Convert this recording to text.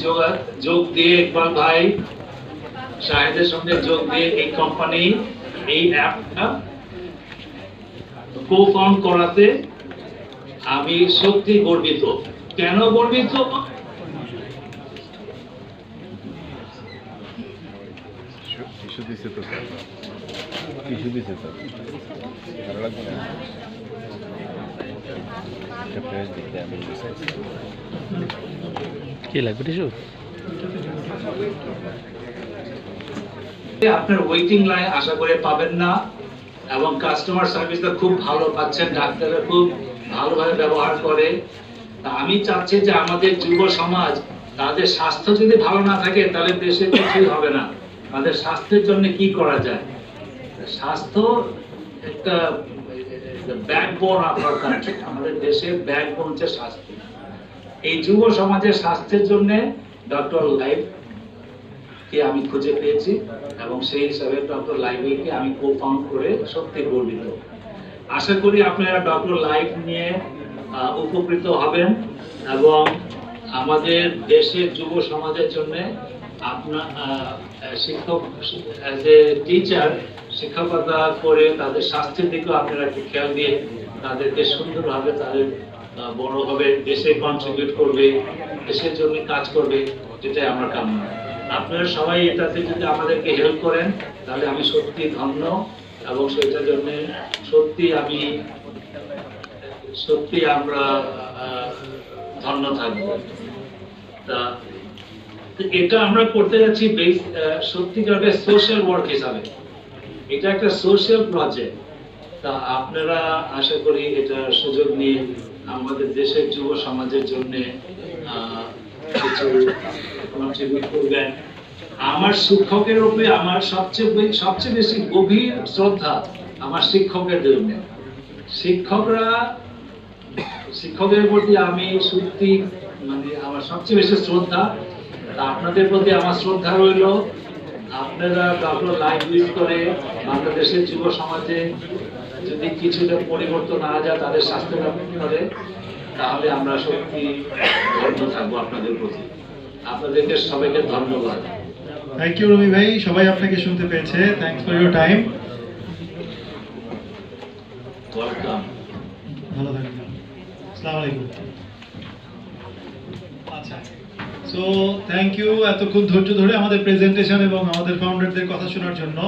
যোগা- দিয়ে ইকবাল ভাই শাহেদের সঙ্গে যোগ দিয়ে এই কোম্পানি এই অ্যাপটা কো করাতে আমি সত্যি গর্বিত। কেন গর্বিত? টিস্যু দিছে তো কি লাগবে টিস্যু? আপনার ওয়েটিং লাইন আশা করে পাবেন না এবং কাস্টমার সার্ভিসটা খুব ভালো পাচ্ছেন, ডাক্তাররা খুব ভালোভাবে ব্যবহার করে। আমি চাচ্ছি যে আমাদের যুব সমাজ তাদের স্বাস্থ্য যদি ভালো না থাকে, তাহলে দেশে কিছুই হবে না। তাদের স্বাস্থ্যের জন্য কি করা যায়? স্বাস্থ্য একটা ব্যাকবোন আপনার কান্ট্রি আমাদের দেশের ব্যাকবোন হচ্ছে স্বাস্থ্য। এই যুব সমাজের স্বাস্থ্যের জন্য ডক্টর কে আমি খুঁজে পেয়েছি এবং সেই হিসাবে ডক্টর লাইব্রেরিকে আমি কো ফাউন্ড করে সত্যি গর্বিত। আশা করি আপনারা ডক্টর লাইফ নিয়ে উপকৃত হবেন এবং আমাদের দেশের যুব সমাজের জন্য আপনার শিক্ষক এ টিচার শিক্ষকতা করে তাদের স্বাস্থ্যের দিকেও আপনারা একটু খেয়াল দিয়ে তাদেরকে সুন্দরভাবে তাদের বড় হবে দেশে কন্ট্রিবিউট করবে দেশের জন্য কাজ করবে যেটাই আমার কামনা। আপনারা সবাই এটাতে যদি আমাদেরকে হেল্প করেন তাহলে আমি সত্যি ধন্য এবং সেটার জন্য সত্যি আমি সত্যি আমরা ধন্য থাকব। তা এটা আমরা করতে যাচ্ছি বেস- আহ, সত্যিকারে সোশ্যাল ওয়ার্ক হিসাবে। এটা একটা সোশ্যাল প্রজেক্ট তা আপনারা আশা করি এটা সুযোগ নিয়ে আমাদের দেশের যুব সমাজের জন্য আমার শিক্ষকের উপরে আমার সবচেয়ে সবচেয়ে বেশি গভীর শ্রদ্ধা আমার শিক্ষকের জন্য। শিক্ষকরা, শিক্ষকের প্রতি আমি সত্যি মানে আমার সবচেয়ে বেশি শ্রদ্ধা। আপনাদের প্রতি আমার শ্রদ্ধা রইল। আপনারা ডক্টর লাইভ ইউজ করে বাংলাদেশের যুব সমাজে যদি কিছুটা পরিবর্তন আনা যায় তাদের স্বাস্থ্য করে তাহলে আমরা সত্যি ধন্য থাকব আপনাদের প্রতি। আপনাদেরকে সবাইকে ধন্যবাদ। থ্যাংক ইউ রবি ভাই। সবাই আপনাকে শুনতে পেয়েছে। Thanks for your time welcome ভালো থাকবেন। আসসালামু আলাইকুম। আচ্ছা। সো থ্যাংক ইউ এতক্ষণ ধৈর্য ধরে আমাদের প্রেজেন্টেশন এবং আমাদের ফাউন্ডারদের কথা শোনার জন্য।